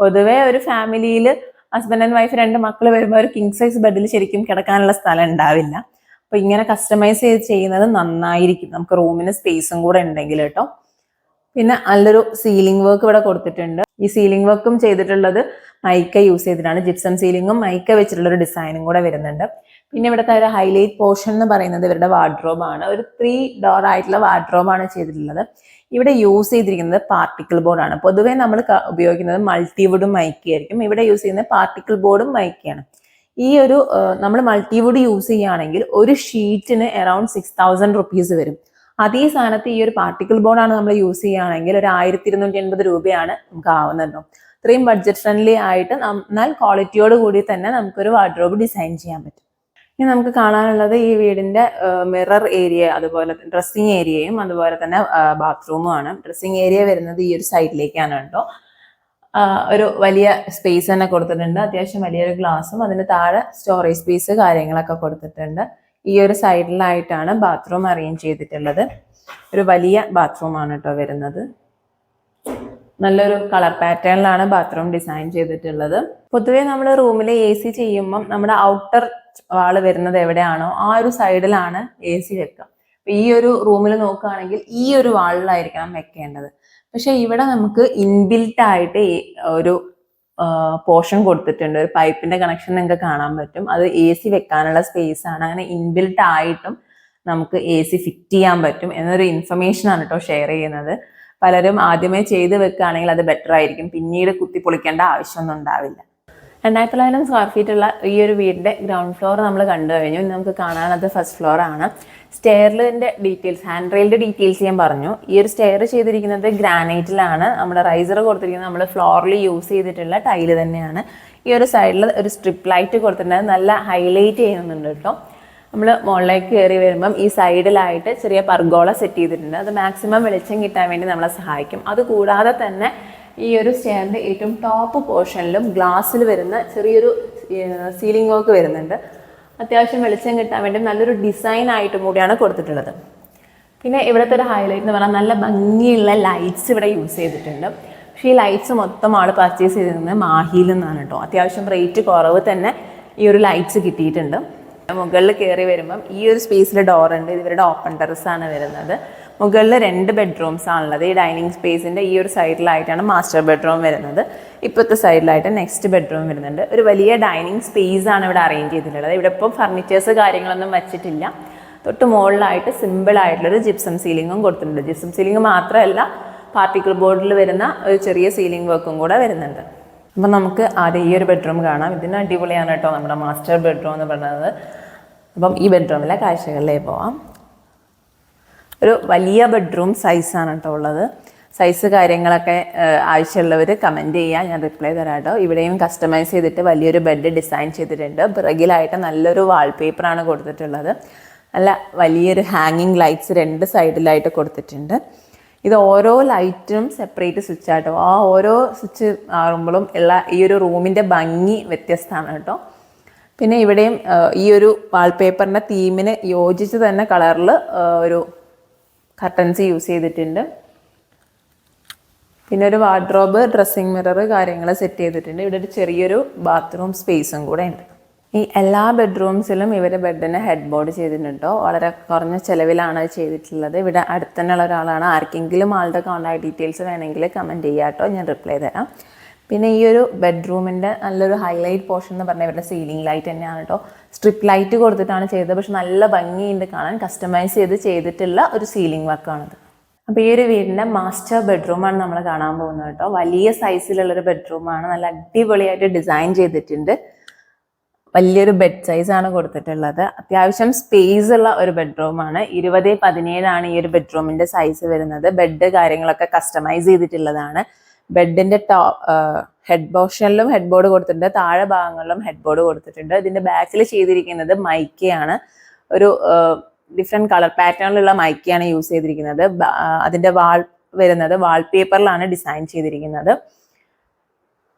പൊതുവെ ഒരു ഫാമിലിയിൽ ഹസ്ബൻഡ് ആൻഡ് വൈഫ് രണ്ട് മക്കൾ വരുമ്പോൾ ഒരു കിങ് സൈസ് ബെഡിൽ ശരിക്കും കിടക്കാനുള്ള സ്ഥലം ഉണ്ടാവില്ല. അപ്പൊ ഇങ്ങനെ കസ്റ്റമൈസ് ചെയ്ത് ചെയ്യുന്നത് നന്നായിരിക്കും. നമുക്ക് റൂമിന് സ്പേസും കൂടെ ഉണ്ടെങ്കിൽ കേട്ടോ. പിന്നെ നല്ലൊരു സീലിംഗ് വർക്ക് ഇവിടെ കൊടുത്തിട്ടുണ്ട്. ഈ സീലിംഗ് വർക്കും ചെയ്തിട്ടുള്ളത് മൈക്ക യൂസ് ചെയ്തിട്ടാണ്. ജിപ്സം സീലിംഗും മൈക്ക വെച്ചിട്ടുള്ള ഒരു ഡിസൈനും കൂടെ വരുന്നുണ്ട്. പിന്നെ ഇവിടുത്തെ ഒരു ഹൈലൈറ്റ് പോർഷൻ എന്ന് പറയുന്നത് ഇവരുടെ വാർഡ്രോബ് ആണ്. ഒരു ത്രീ ഡോർ ആയിട്ടുള്ള വാർഡ്രോബ് ആണ് ചെയ്തിട്ടുള്ളത്. ഇവിടെ യൂസ് ചെയ്തിരിക്കുന്നത് പാർട്ടിക്കിൾ ബോർഡാണ് പൊതുവേ നമ്മൾ ഉപയോഗിക്കുന്നത് മൾട്ടിവുഡും മൈക്കയായിരിക്കും. ഇവിടെ യൂസ് ചെയ്യുന്നത് പാർട്ടിക്കിൾ ബോർഡും മൈക്കയാണ്. ഈ ഒരു നമ്മൾ മൾട്ടിവുഡ് യൂസ് ചെയ്യുകയാണെങ്കിൽ ഒരു ഷീറ്റിന് അറൌണ്ട് സിക്സ് തൗസൻഡ് റുപ്പീസ് വരും. അതേ സാധനത്തെ ഈ ഒരു പാർട്ടിക്കിൾ ബോർഡാണ് നമ്മൾ യൂസ് ചെയ്യുകയാണെങ്കിൽ ഒരു ആയിരത്തി ഇരുന്നൂറ്റി എൺപത് രൂപയാണ് നമുക്ക് ആവുന്നത് ഇത്രയും ബഡ്ജറ്റ് ഫ്രണ്ട്ലി ആയിട്ട് എന്നാൽ ക്വാളിറ്റിയോട് കൂടി തന്നെ നമുക്കൊരു വാർഡ്രോബ് ഡിസൈൻ ചെയ്യാൻ പറ്റും. ഇനി നമുക്ക് കാണാനുള്ളത് ഈ വീടിന്റെ മിറർ ഏരിയ അതുപോലെ ഡ്രസ്സിങ് ഏരിയയും അതുപോലെ തന്നെ ബാത്റൂമും ആണ്. ഡ്രസ്സിങ് ഏരിയ വരുന്നത് ഈ ഒരു സൈഡിലേക്കാണ് കേട്ടോ. ഒരു വലിയ സ്പേസ് തന്നെ കൊടുത്തിട്ടുണ്ട്. അത്യാവശ്യം വലിയൊരു ഗ്ലാസും അതിന് താഴെ സ്റ്റോറേജ് സ്പേസ് കാര്യങ്ങളൊക്കെ കൊടുത്തിട്ടുണ്ട്. ഈ ഒരു സൈഡിലായിട്ടാണ് ബാത്റൂം അറേഞ്ച് ചെയ്തിട്ടുള്ളത്. ഒരു വലിയ ബാത്റൂം ആണ് കേട്ടോ വരുന്നത്. നല്ലൊരു കളർ പാറ്റേണിലാണ് ബാത്റൂം ഡിസൈൻ ചെയ്തിട്ടുള്ളത്. പൊതുവേ നമ്മൾ റൂമിൽ എ സി ചെയ്യുമ്പം നമ്മുടെ ഔട്ടർ വാൾ വരുന്നത് എവിടെയാണോ ആ ഒരു സൈഡിലാണ് എ സി വെക്കുക ഈ ഒരു റൂമിൽ നോക്കുകയാണെങ്കിൽ ഈ ഒരു വാളിലായിരിക്കണം വെക്കേണ്ടത്. പക്ഷെ ഇവിടെ നമുക്ക് ഇൻബിൽറ്റ് ആയിട്ട് ഒരു പോർഷൻ കൊടുത്തിട്ടുണ്ട്. ഒരു പൈപ്പിന്റെ കണക്ഷൻ നിങ്ങൾക്ക് കാണാൻ പറ്റും. അത് എ സി വെക്കാനുള്ള സ്പേസ് ആണ്. അങ്ങനെ ഇൻബിൽട്ട് ആയിട്ടും നമുക്ക് എ സി ഫിറ്റ് ചെയ്യാൻ പറ്റും എന്നൊരു ഇൻഫർമേഷൻ ആണ് കേട്ടോ ഷെയർ ചെയ്യുന്നത്. പലരും ആദ്യമേ ചെയ്ത് വെക്കുകയാണെങ്കിൽ അത് ബെറ്റർ ആയിരിക്കും. പിന്നീട് കുത്തി പൊളിക്കേണ്ട ആവശ്യമൊന്നും ഉണ്ടാവില്ല. രണ്ടായിരത്തി തൊള്ളായിരം സ്ക്വയർ ഫീറ്റ് ഉള്ള ഈ ഒരു വീടിന്റെ ഗ്രൗണ്ട് ഫ്ലോർ നമ്മൾ കണ്ടു കഴിഞ്ഞു. ഇനി നമുക്ക് കാണാനത് ഫസ്റ്റ് ഫ്ലോർ ആണ്. സ്റ്റെയറിന്റെ ഡീറ്റെയിൽസ് ഹാൻഡ് റെയിലിന്റെ ഡീറ്റെയിൽസ് ഞാൻ പറഞ്ഞു. ഈ ഒരു സ്റ്റെയർ ചെയ്തിരിക്കുന്നത് ഗ്രാനൈറ്റിലാണ് നമ്മുടെ റൈസർ കൊടുത്തിരിക്കുന്നത് നമ്മൾ ഫ്ലോറിൽ യൂസ് ചെയ്തിട്ടുള്ള ടൈൽ തന്നെയാണ്. ഈ ഒരു സൈഡിൽ ഒരു സ്ട്രിപ്പ് ലൈറ്റ് കൊടുത്തിട്ടുണ്ട്. നല്ല ഹൈലൈറ്റ് ചെയ്യുന്നുണ്ട് കേട്ടോ. നമ്മൾ മുകളിലേക്ക് കയറി വരുമ്പം ഈ സൈഡിലായിട്ട് ചെറിയ പർഗോള സെറ്റ് ചെയ്തിട്ടുണ്ട്. അത് മാക്സിമം വെളിച്ചം കിട്ടാൻ വേണ്ടി നമ്മളെ സഹായിക്കും. അതുകൂടാതെ തന്നെ ഈ ഒരു സ്റ്റെയറിന്റെ ഏറ്റവും ടോപ്പ് പോർഷനിലും ഗ്ലാസ്സിൽ വരുന്ന ചെറിയൊരു സീലിംഗ് വർക്ക് വരുന്നുണ്ട്. അത്യാവശ്യം വെളിച്ചം കിട്ടാൻ വേണ്ടി നല്ലൊരു ഡിസൈൻ ആയിട്ടും കൂടിയാണ് കൊടുത്തിട്ടുള്ളത്. പിന്നെ ഇവിടുത്തെ ഒരു ഹൈലൈറ്റ് എന്ന് പറഞ്ഞാൽ നല്ല ഭംഗിയുള്ള ലൈറ്റ്സ് ഇവിടെ യൂസ് ചെയ്തിട്ടുണ്ട്. പക്ഷേ ഈ ലൈറ്റ്സ് മൊത്തം ആൾ പർച്ചേസ് ചെയ്തിരുന്നത് മാഹിയിൽ നിന്നാണ് കേട്ടോ അത്യാവശ്യം റേറ്റ് കുറവ് തന്നെ ഈ ഒരു ലൈറ്റ്സ് കിട്ടിയിട്ടുണ്ട്. മുകളിൽ കയറി വരുമ്പം ഈ ഒരു സ്പേസിൽ ഡോർ ഇത് ഇവരുടെ ഓപ്പൺ ടെറസ് ആണ് വരുന്നത്. മുകളിൽ രണ്ട് ബെഡ്റൂംസ് ആണുള്ളത്. ഈ ഡൈനിങ് സ്പേസിന്റെ ഈ ഒരു സൈഡിലായിട്ടാണ് മാസ്റ്റർ ബെഡ്റൂം വരുന്നത്. ഇപ്പോഴത്തെ സൈഡിലായിട്ട് നെക്സ്റ്റ് ബെഡ്റൂം വരുന്നുണ്ട്. ഒരു വലിയ ഡൈനിങ് സ്പേസ് ആണ് ഇവിടെ അറേഞ്ച് ചെയ്തിട്ടുള്ളത്. ഇവിടെ ഇപ്പം ഫർണിച്ചേഴ്സ് കാര്യങ്ങളൊന്നും വെച്ചിട്ടില്ല. തൊട്ട് മുകളിലായിട്ട് സിമ്പിൾ ആയിട്ടുള്ളൊരു ജിപ്സം സീലിങ്ങും കൊടുത്തിട്ടുണ്ട്. ജിപ്സം സീലിംഗ് മാത്രമല്ല പാർട്ടിക്കിൾ ബോർഡിൽ വരുന്ന ഒരു ചെറിയ സീലിംഗ് വർക്കും കൂടെ വരുന്നുണ്ട്. അപ്പം നമുക്ക് ആദ്യം ഈ ഒരു ബെഡ്റൂം കാണാം. ഇതിന് അടിപൊളിയാണ് കേട്ടോ നമ്മുടെ മാസ്റ്റർ ബെഡ്റൂം എന്ന് പറയുന്നത്. അപ്പം ഈ ബെഡ്റൂമിലെ കാഴ്ചകളിലേക്ക് പോവാം. ഒരു വലിയ ബെഡ്റൂം സൈസാണ് കേട്ടോ ഉള്ളത്. സൈസ് കാര്യങ്ങളൊക്കെ ആവശ്യമുള്ളവർ കമന്റ് ചെയ്യുക ഞാൻ റിപ്ലൈ തരാം കേട്ടോ. ഇവിടെയും കസ്റ്റമൈസ് ചെയ്തിട്ട് വലിയൊരു ബെഡ് ഡിസൈൻ ചെയ്തിട്ടുണ്ട്. പിറകിലായിട്ട് നല്ലൊരു വാൾപേപ്പറാണ് കൊടുത്തിട്ടുള്ളത്. നല്ല വലിയൊരു ഹാങ്ങിങ് ലൈറ്റ്സ് രണ്ട് സൈഡിലായിട്ട് കൊടുത്തിട്ടുണ്ട്. ഇത് ഓരോ ലൈറ്റും സെപ്പറേറ്റ് സ്വിച്ച് ആട്ടോ ആ ഓരോ സ്വിച്ച് മാറുമ്പോഴും എല്ലാ ഈ ഒരു റൂമിന്റെ ഭംഗി വ്യത്യസ്തമാണ് കേട്ടോ. പിന്നെ ഇവിടെയും ഈ ഒരു വാൾപേപ്പറിന്റെ തീമിന് യോജിച്ച് തന്നെ കളറിൽ ഒരു കർട്ടൻസ് യൂസ് ചെയ്തിട്ടുണ്ട്. പിന്നെ ഒരു വാർഡ്രോബ് ഡ്രസ്സിങ് മിറർ കാര്യങ്ങൾ സെറ്റ് ചെയ്തിട്ടുണ്ട്. ഇവിടെ ഒരു ചെറിയൊരു ബാത്റൂം സ്പേസും കൂടെ ഉണ്ട്. ഈ എല്ലാ ബെഡ്റൂംസിലും ഇവർ ബെഡിന് ഹെഡ് ബോർഡ് ചെയ്തിട്ടുണ്ടോ? വളരെ കുറഞ്ഞ ചിലവിലാണ് ചെയ്തിട്ടുള്ളത്. ഇവിടെ അടുത്തന്നെയുള്ള ഒരാളാണ്. ആർക്കെങ്കിലും ആളുടെ കോൺടാക്ട് ഡീറ്റെയിൽസ് വേണമെങ്കിൽ കമന്റ് ചെയ്യാം കേട്ടോ. ഞാൻ റിപ്ലൈ തരാം. പിന്നെ ഈ ഒരു ബെഡ്റൂമിന്റെ നല്ലൊരു ഹൈലൈറ്റ് പോർഷൻ എന്ന് പറഞ്ഞാൽ ഇവരുടെ സീലിംഗ് ലൈറ്റ് തന്നെയാണ് കേട്ടോ. സ്ട്രിപ്പ് ലൈറ്റ് കൊടുത്തിട്ടാണ് ചെയ്തത്. പക്ഷെ നല്ല ഭംഗിയുണ്ട് കാണാൻ. കസ്റ്റമൈസ് ചെയ്ത് ചെയ്തിട്ടുള്ള ഒരു സീലിംഗ് വർക്കാണിത് അപ്പോൾ ഈ ഒരു വീടിന്റെ മാസ്റ്റർ ബെഡ്റൂമാണ് നമ്മൾ കാണാൻ പോകുന്നത് കേട്ടോ. വലിയ സൈസിലുള്ളൊരു ബെഡ്റൂമാണ് നല്ല അടിപൊളിയായിട്ട് ഡിസൈൻ ചെയ്തിട്ടുണ്ട്. വലിയൊരു ബെഡ് സൈസ് ആണ് കൊടുത്തിട്ടുള്ളത്. അത്യാവശ്യം സ്പേസ് ഉള്ള ഒരു ബെഡ്റൂമാണ് ഇരുപത് പതിനേഴാണ് ഈ ഒരു ബെഡ്റൂമിന്റെ സൈസ് വരുന്നത്. ബെഡ് കാര്യങ്ങളൊക്കെ കസ്റ്റമൈസ് ചെയ്തിട്ടുള്ളതാണ്. ബെഡിന്റെ ടോ ഹെഡ് ബോഷനിലും ഹെഡ് ബോർഡ് കൊടുത്തിട്ടുണ്ട്. താഴെ ഭാഗങ്ങളിലും ഹെഡ് ബോർഡ് കൊടുത്തിട്ടുണ്ട്. ഇതിന്റെ ബാക്കിൽ ചെയ്തിരിക്കുന്നത് മൈക്കയാണ് ഒരു ഡിഫറെന്റ് കളർ പാറ്റേണിലുള്ള മൈക്കയാണ് യൂസ് ചെയ്തിരിക്കുന്നത്. അതിന്റെ വാൾ വരുന്നത്. വാൾ പേപ്പറിലാണ് ഡിസൈൻ ചെയ്തിരിക്കുന്നത്.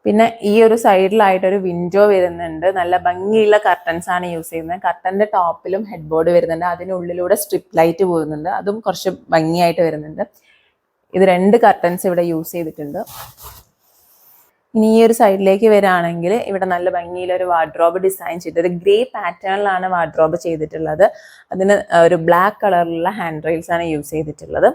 പിന്നെ ഈ ഒരു സൈഡിലായിട്ട് ഒരു വിൻഡോ വരുന്നുണ്ട്. നല്ല ഭംഗിയുള്ള കർട്ടൻസ് ആണ് യൂസ് ചെയ്യുന്നത്. കർട്ടന്റെ ടോപ്പിലും ഹെഡ് ബോർഡ് വരുന്നുണ്ട്. അതിനുള്ളിലൂടെ സ്ട്രിപ്പ് ലൈറ്റ് പോകുന്നുണ്ട്. അതും കുറച്ച് ഭംഗിയായിട്ട് വരുന്നുണ്ട്. ഇത് രണ്ട് കർട്ടൻസ് ഇവിടെ യൂസ് ചെയ്തിട്ടുണ്ട്. ഇനി ഈ ഒരു സൈഡിലേക്ക് വരികയാണെങ്കിൽ ഇവിടെ നല്ല ഭംഗിയിൽ ഒരു വാർഡ്രോബ് ഡിസൈൻ ചെയ്തിട്ട് ഒരു ഗ്രേ പാറ്റേണിലാണ് വാർഡ്രോബ് ചെയ്തിട്ടുള്ളത്. അതിന് ഒരു ബ്ലാക്ക് കളറിലുള്ള ഹാൻഡ് റെയിൽസ് ആണ് യൂസ് ചെയ്തിട്ടുള്ളത്.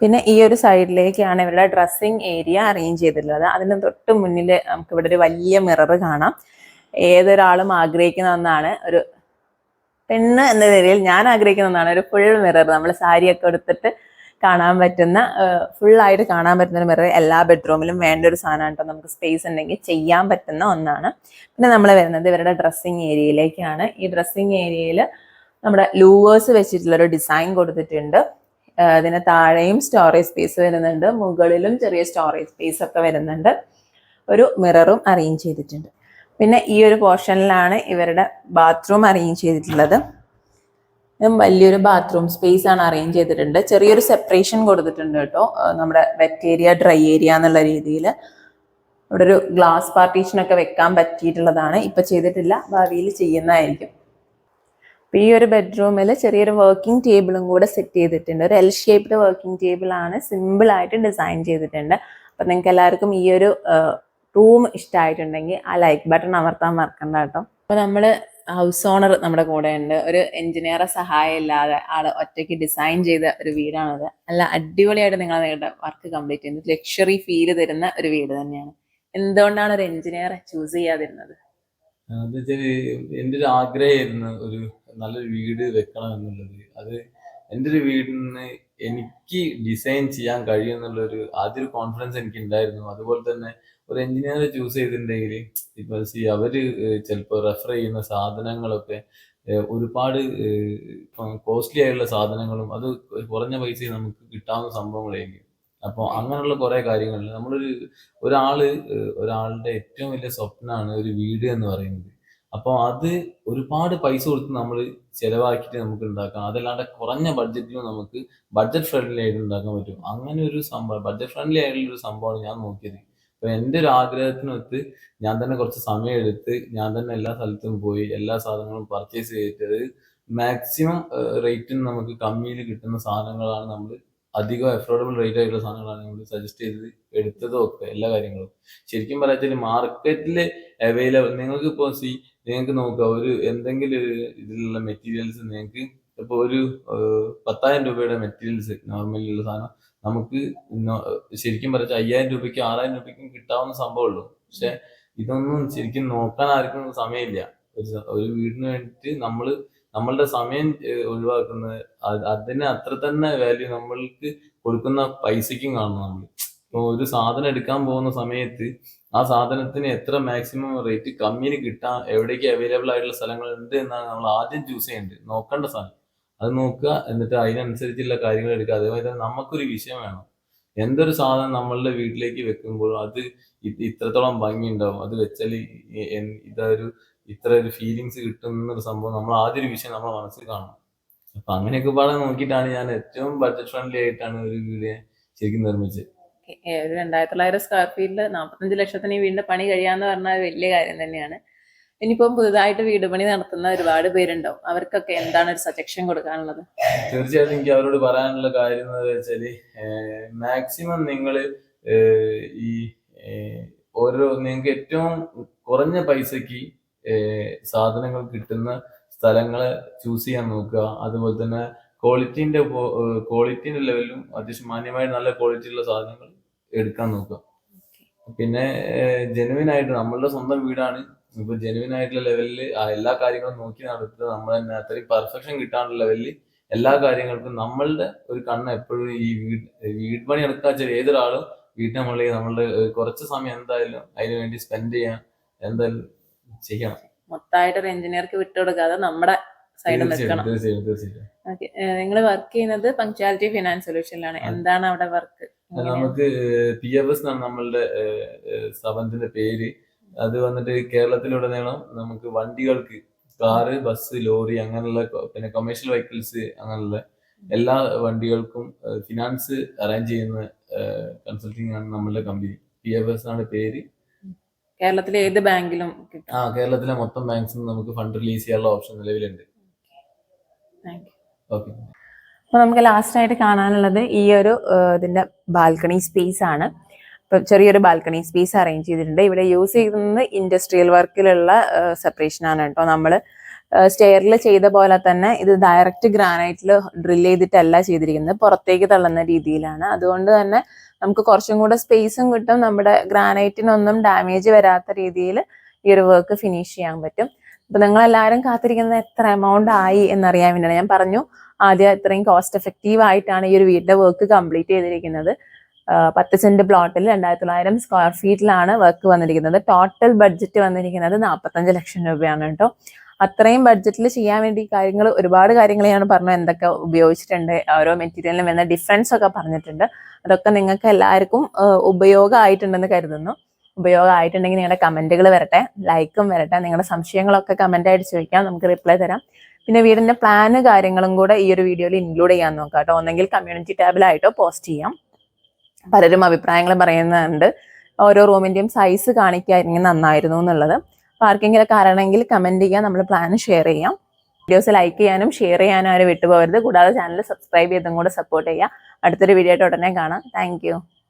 പിന്നെ ഈ ഒരു സൈഡിലേക്കാണ് ഇവരുടെ ഡ്രസ്സിങ് ഏരിയ അറേഞ്ച് ചെയ്തിട്ടുള്ളത്. അതിന് തൊട്ട് മുന്നിൽ നമുക്ക് ഇവിടെ ഒരു വലിയ മിറർ കാണാം. ഏതൊരാളും ആഗ്രഹിക്കുന്ന ഒന്നാണ് ഒരു പെണ്ണ് എന്ന നിലയിൽ ഞാൻ ആഗ്രഹിക്കുന്ന ഒന്നാണ് ഒരു ഫുൾ മിറർ നമ്മൾ സാരിയൊക്കെ എടുത്തിട്ട് കാണാൻ പറ്റുന്ന ഫുള്ളായിട്ട് കാണാൻ പറ്റുന്ന ഒരു മിറർ എല്ലാ ബെഡ്റൂമിലും വേണ്ട ഒരു സാധനമാണ് കേട്ടോ. നമുക്ക് സ്പേസ് ഉണ്ടെങ്കിൽ ചെയ്യാൻ പറ്റുന്ന ഒന്നാണ്. പിന്നെ നമ്മൾ വരുന്നത് ഇവരുടെ ഡ്രസ്സിങ് ഏരിയയിലേക്കാണ് ഈ ഡ്രസ്സിങ് ഏരിയയിൽ നമ്മുടെ ലൂവേഴ്സ് വെച്ചിട്ടുള്ളൊരു ഡിസൈൻ കൊടുത്തിട്ടുണ്ട്. അതിന് താഴെയും സ്റ്റോറേജ് സ്പേസ് വരുന്നുണ്ട്. മുകളിലും ചെറിയ സ്റ്റോറേജ് സ്പേസ് ഒക്കെ വരുന്നുണ്ട്. ഒരു മിററും അറേഞ്ച് ചെയ്തിട്ടുണ്ട്. പിന്നെ ഈ ഒരു പോർഷനിലാണ് ഇവരുടെ ബാത്റൂം അറേഞ്ച് ചെയ്തിട്ടുള്ളത്. വലിയൊരു ബാത്റൂം സ്പേസ് ആണ് അറേഞ്ച് ചെയ്തിട്ടുണ്ട്. ചെറിയൊരു സെപ്പറേഷൻ കൊടുത്തിട്ടുണ്ട് കേട്ടോ. നമ്മുടെ വെറ്റ് ഏരിയ ഡ്രൈ ഏരിയ എന്നുള്ള രീതിയിൽ. ഇവിടെ ഒരു ഗ്ലാസ് പാർട്ടീഷനൊക്കെ വെക്കാൻ പറ്റിയിട്ടുള്ളതാണ്. ഇപ്പൊ ചെയ്തിട്ടില്ല. ഭാവിയിൽ ചെയ്യുന്നതായിരിക്കും. അപ്പോൾ ഈ ഒരു ബെഡ്റൂമിൽ ചെറിയൊരു വർക്കിംഗ് ടേബിളും കൂടെ സെറ്റ് ചെയ്തിട്ടുണ്ട്. ഒരു എൽ ഷേപ്ഡ് വർക്കിംഗ് സിമ്പിൾ ആയിട്ട് ഡിസൈൻ ചെയ്തിട്ടുണ്ട്. അപ്പം നിങ്ങൾക്ക് എല്ലാവർക്കും ഈ ഒരു റൂം ഇഷ്ടമായിട്ടുണ്ടെങ്കിൽ ആ ലൈക്ക് ബട്ടൺ അമർത്താൻ മറക്കണ്ട കേട്ടോ. അപ്പോൾ നമ്മൾ ഹൗസ് ഓണർ നമ്മുടെ കൂടെ ഉണ്ട്. ഒരു എഞ്ചിനീയറെ സഹായം ഇല്ലാതെ ആൾ ഒറ്റയ്ക്ക് ഡിസൈൻ ചെയ്ത ഒരു വീടാണത്. നല്ല അടിപൊളിയായിട്ട് നിങ്ങൾ നിങ്ങളുടെ വർക്ക് കംപ്ലീറ്റ് ചെയ്യുന്നത് ലക്ഷറി ഫീൽ തരുന്ന ഒരു വീട് തന്നെയാണ്. എന്തുകൊണ്ടാണ് ഒരു എഞ്ചിനീയറെ ചൂസ് ചെയ്യാതിരുന്നത്? വെച്ചാൽ എന്റെ ഒരു ആഗ്രഹമായിരുന്നു ഒരു നല്ലൊരു വീട് വെക്കണം എന്നുള്ളത്. അത് എന്റെ ഒരു വീടിന് എനിക്ക് ഡിസൈൻ ചെയ്യാൻ കഴിയും എന്നുള്ളൊരു ആദ്യ ഒരു കോൺഫിഡൻസ് എനിക്ക് ഉണ്ടായിരുന്നു അതുപോലെ തന്നെ ഒരു എഞ്ചിനീയറെ ചൂസ് ചെയ്തിട്ടുണ്ടെങ്കിൽ ഇപ്പം സി അവർ ചിലപ്പോൾ റെഫർ ചെയ്യുന്ന സാധനങ്ങളൊക്കെ ഒരുപാട് കോസ്റ്റ്ലി ആയിട്ടുള്ള സാധനങ്ങളും അത് കുറഞ്ഞ പൈസയിൽ നമുക്ക് കിട്ടാവുന്ന സംഭവങ്ങളായിരിക്കും. അപ്പോൾ അങ്ങനെയുള്ള കുറേ കാര്യങ്ങളിൽ നമ്മളൊരു ഒരാൾ ഒരാളുടെ ഏറ്റവും വലിയ സ്വപ്നമാണ് ഒരു വീട് എന്ന് പറയുന്നത്. അപ്പോൾ അത് ഒരുപാട് പൈസ കൊടുത്ത് നമ്മൾ ചിലവാക്കിയിട്ട് നമുക്ക് ഉണ്ടാക്കാം. അതല്ലാണ്ട് കുറഞ്ഞ ബഡ്ജറ്റിലും നമുക്ക് ബഡ്ജറ്റ് ഫ്രണ്ട്ലി ആയിട്ട് ഉണ്ടാക്കാൻ പറ്റും. അങ്ങനെ ഒരു സംഭവം ബഡ്ജറ്റ് ഫ്രണ്ട്ലി ആയിട്ടുള്ള ഒരു സംഭവമാണ് ഞാൻ നോക്കിയത്. അപ്പോൾ എന്റെ ഒരു ആഗ്രഹത്തിനൊത്ത് ഞാൻ തന്നെ കുറച്ച് സമയം എടുത്ത് ഞാൻ തന്നെ എല്ലാ സ്ഥലത്തും പോയി എല്ലാ സാധനങ്ങളും പർച്ചേസ് ചെയ്തിട്ട് മാക്സിമം റേറ്റിന് നമുക്ക് കമ്മിയിൽ കിട്ടുന്ന സാധനങ്ങളാണ് നമ്മൾ അധികം അഫോർഡബിൾ റേറ്റ് ആയിട്ടുള്ള സാധനങ്ങളാണ് നമ്മൾ സജസ്റ്റ് ചെയ്തത് എടുത്തതും ഒക്കെ എല്ലാ കാര്യങ്ങളും. ശരിക്കും പറയാച്ചാൽ മാർക്കറ്റിൽ അവൈലബിൾ നിങ്ങൾക്ക് ഇപ്പോൾ സി നിങ്ങൾക്ക് നോക്കുക ഒരു എന്തെങ്കിലും ഒരു ഇതിലുള്ള മെറ്റീരിയൽസ് നിങ്ങൾക്ക് ഇപ്പോൾ ഒരു പത്തായിരം രൂപയുടെ മെറ്റീരിയൽസ് നോർമലിയുള്ള സാധനം നമുക്ക് ശരിക്കും പറയാ അയ്യായിരം രൂപയ്ക്കും ആറായിരം രൂപയ്ക്കും കിട്ടാവുന്ന സംഭവമുള്ളൂ. പക്ഷെ ഇതൊന്നും ശരിക്കും നോക്കാൻ ആർക്കും സമയമില്ല. ഒരു വീടിന് വേണ്ടിയിട്ട് നമ്മൾ നമ്മളുടെ സമയം ഒഴിവാക്കുന്നത് അതിന് അത്ര തന്നെ വാല്യൂ നമ്മൾക്ക് കൊടുക്കുന്ന പൈസയ്ക്കും കാണണം നമ്മൾ ഇപ്പോൾ ഒരു സാധനം എടുക്കാൻ പോകുന്ന സമയത്ത് ആ സാധനത്തിന് എത്ര മാക്സിമം റേറ്റ് കമ്മിന് കിട്ടാൻ എവിടേക്ക് അവൈലബിൾ ആയിട്ടുള്ള സ്ഥലങ്ങൾ ഉണ്ട് എന്നാണ് നമ്മൾ ആദ്യം ചൂസ് ചെയ്യേണ്ടത്. നോക്കേണ്ട സാധനം. അത് നോക്കുക എന്നിട്ട് അതിനനുസരിച്ചുള്ള കാര്യങ്ങൾ എടുക്കുക. അതേപോലെ തന്നെ നമുക്കൊരു വിഷയം വേണം. എന്തൊരു സാധനം നമ്മളുടെ വീട്ടിലേക്ക് വെക്കുമ്പോൾ അത് ഇത്രത്തോളം ഭംഗി ഉണ്ടാവും അത് വെച്ചാൽ ഇതൊരു ഇത്ര ഒരു ഫീലിങ്സ് കിട്ടുന്ന ഒരു സംഭവം നമ്മൾ ആദ്യ ഒരു വിഷയം നമ്മുടെ മനസ്സിൽ കാണണം. അപ്പൊ അങ്ങനെയൊക്കെ പാടെ നോക്കിയിട്ടാണ് ഞാൻ ഏറ്റവും ബഡ്ജറ്റ് ഫ്രണ്ട്ലി ആയിട്ടാണ് ഒരു വീട് ശരിക്കും നിർമ്മിച്ചത്. ഒരു രണ്ടായിരത്തി തൊള്ളായിരം സ്ക്വയർ ഫീറ്റിൽ നാൽപ്പത്തഞ്ച് ലക്ഷത്തിന് ഈ വീടിന്റെ പണി കഴിയാന്ന് പറഞ്ഞാൽ വലിയ കാര്യം തന്നെയാണ്. ഇനിയിപ്പം പുതുതായിട്ട് വീട് പണി നടത്തുന്ന ഒരുപാട് പേരുണ്ടാവും. അവർക്കൊക്കെ എന്താണ് ഒരു സജഷൻ കൊടുക്കാനുള്ളത്? തീർച്ചയായിട്ടും എനിക്ക് അവരോട് പറയാനുള്ള കാര്യം എന്ന് വെച്ചാൽ മാക്സിമം നിങ്ങൾ ഈ ഓരോ നിങ്ങൾക്ക് ഏറ്റവും കുറഞ്ഞ പൈസക്ക് സാധനങ്ങൾ കിട്ടുന്ന സ്ഥലങ്ങൾ ചൂസ് ചെയ്യാൻ നോക്കുക. അതുപോലെ തന്നെ ക്വാളിറ്റിന്റെ ക്വാളിറ്റിന്റെ ലെവലിലും അത്യാവശ്യം മാന്യമായ നല്ല ക്വാളിറ്റി ഉള്ള സാധനങ്ങൾ എടുക്കാൻ നോക്കുക. പിന്നെ ജെനുവിൻ ആയിട്ട് നമ്മളുടെ സ്വന്തം വീടാണ്. ഇപ്പൊ ജെനുവിൻ ആയിട്ടുള്ള ലെവലിൽ എല്ലാ കാര്യങ്ങളും നോക്കി നടത്തുക നമ്മൾ തന്നെ അത്രയും പെർഫെക്ഷൻ കിട്ടാനുള്ള ലെവലിൽ എല്ലാ കാര്യങ്ങൾക്കും നമ്മളുടെ ഒരു കണ്ണ് എപ്പോഴും ഈ വീട് വീട് പണി എടുക്കുക വെച്ചാൽ ഏതൊരാളും വീട്ടിനുള്ളിൽ നമ്മളുടെ കുറച്ച് സമയം എന്തായാലും അതിനു വേണ്ടി സ്പെൻഡ് ചെയ്യാൻ എന്തായാലും ചെയ്യണം മൊത്തമായിട്ട് ഒരു എഞ്ചിനീയർക്ക് വിട്ടുകൊടുക്കാതെ നമ്മുടെ സൈഡിൽ നിൽക്കണം. നിങ്ങൾ വർക്ക് ചെയ്യുന്നത് പങ്ക്ച്വാലിറ്റി ഫിനാൻസ് സൊല്യൂഷനിലാണ് എന്താണ് അവിടെ വർക്ക് നമുക്ക് പി എഫ് എസ് എന്നാണ് നമ്മളുടെ സ്ഥാപനത്തിന്റെ പേര്. അത് വന്നിട്ട് കേരളത്തിലുടനീളം നമുക്ക് വണ്ടികൾക്ക് കാറ് ബസ് ലോറി അങ്ങനെയുള്ള പിന്നെ കൊമേഴ്ഷ്യൽ വെഹിക്കിൾസ് അങ്ങനെയുള്ള എല്ലാ വണ്ടികൾക്കും ഫിനാൻസ് അറേഞ്ച് ചെയ്യുന്ന കൺസൾട്ടിംഗ് ആണ് നമ്മളുടെ കമ്പനി പി എഫ് എസ് ആണ് പേര്. കേരളത്തിലെ ഏത് ബാങ്കിലും ആ കേരളത്തിലെ മൊത്തം ബാങ്ക്സ് നമുക്ക് ഫണ്ട് റിലീസ് ചെയ്യാനുള്ള ഓപ്ഷൻ നിലവിലുണ്ട്. അപ്പൊ യു ഓക്കെ അപ്പോൾ നമുക്ക് ലാസ്റ്റ് ആയിട്ട് കാണാനുള്ളത് ഈ ഒരു ഇതിന്റെ ബാൽക്കണി സ്പേസ് ആണ്. ഇപ്പം ചെറിയൊരു ബാൽക്കണി സ്പേസ് അറേഞ്ച് ചെയ്തിട്ടുണ്ട്. ഇവിടെ യൂസ് ചെയ്യുന്നത് ഇൻഡസ്ട്രിയൽ വർക്കിലുള്ള സെപ്പറേഷൻ ആണ് കേട്ടോ. നമ്മൾ സ്റ്റെയറിൽ ചെയ്ത പോലെ തന്നെ ഇത് ഡയറക്റ്റ് ഗ്രാനൈറ്റിൽ ഡ്രിൽ ചെയ്തിട്ടല്ല ചെയ്തിരിക്കുന്നത്. പുറത്തേക്ക് തള്ളുന്ന രീതിയിലാണ്. അതുകൊണ്ട് തന്നെ നമുക്ക് കുറച്ചും കൂടെ സ്പേസും കിട്ടും. നമ്മുടെ ഗ്രാനൈറ്റിനൊന്നും ഡാമേജ് വരാത്ത രീതിയിൽ ഈ ഒരു വർക്ക് ഫിനിഷ് ചെയ്യാൻ പറ്റും. അപ്പൊ നിങ്ങൾ എല്ലാവരും കാത്തിരിക്കുന്നത് എത്ര എമൗണ്ട് ആയി എന്നറിയാൻ വേണ്ടിയാണ് ഞാൻ പറഞ്ഞു. ആദ്യം ഇത്രയും കോസ്റ്റ് എഫക്റ്റീവ് ആയിട്ടാണ് ഈ ഒരു വീടിന്റെ വർക്ക് കംപ്ലീറ്റ് ചെയ്തിരിക്കുന്നത്. പത്ത് സെന്റ് പ്ലോട്ടിൽ രണ്ടായിരത്തി തൊള്ളായിരം സ്ക്വയർ ഫീറ്റിലാണ് വർക്ക് വന്നിരിക്കുന്നത്. ടോട്ടൽ ബഡ്ജറ്റ് വന്നിരിക്കുന്നത് നാൽപ്പത്തഞ്ച് ലക്ഷം രൂപയാണ് കേട്ടോ. അത്രയും ബഡ്ജറ്റിൽ ചെയ്യാൻ വേണ്ടി കാര്യങ്ങൾ ഒരുപാട് കാര്യങ്ങൾ ഞാൻ പറഞ്ഞു. എന്തൊക്കെ ഉപയോഗിച്ചിട്ടുണ്ട് ഓരോ മെറ്റീരിയലിനും വരുന്ന ഡിഫറൻസ് ഒക്കെ പറഞ്ഞിട്ടുണ്ട്. അതൊക്കെ നിങ്ങൾക്ക് എല്ലാവർക്കും ഉപയോഗമായിട്ടുണ്ടെന്ന് കരുതുന്നു. ഉപയോഗമായിട്ടുണ്ടെങ്കിൽ നിങ്ങളുടെ കമന്റുകൾ വരട്ടെ ലൈക്കും വരട്ടെ. നിങ്ങളുടെ സംശയങ്ങളൊക്കെ കമന്റ് ആയിട്ട് ചോദിക്കാം. നമുക്ക് റിപ്ലൈ തരാം. പിന്നെ വീടിന്റെ പ്ലാന് കാര്യങ്ങളും കൂടെ ഈ ഒരു വീഡിയോയിൽ ഇൻക്ലൂഡ് ചെയ്യാൻ നോക്കാം കേട്ടോ. ഒന്നെങ്കിൽ കമ്മ്യൂണിറ്റി ടാബിലായിട്ടോ പോസ്റ്റ് ചെയ്യാം. പലരും അഭിപ്രായങ്ങൾ പറയുന്നുണ്ട്. ഓരോ റൂമിന്റെയും സൈസ് കാണിക്കായിരുന്നെങ്കിൽ നന്നായിരുന്നു എന്നുള്ളത്. അപ്പൊ ആർക്കെങ്കിലും കാരണമെങ്കിൽ കമന്റ് ചെയ്യാം നമ്മൾ പ്ലാൻ ഷെയർ ചെയ്യാം. വീഡിയോസ് ലൈക്ക് ചെയ്യാനും ഷെയർ ചെയ്യാനും ആരും വിട്ടുപോകരുത്. കൂടാതെ ചാനൽ സബ്സ്ക്രൈബ് ചെയ്തും കൂടെ സപ്പോർട്ട് ചെയ്യുക അടുത്തൊരു വീഡിയോ ആയിട്ട് ഉടനെ കാണാം. താങ്ക്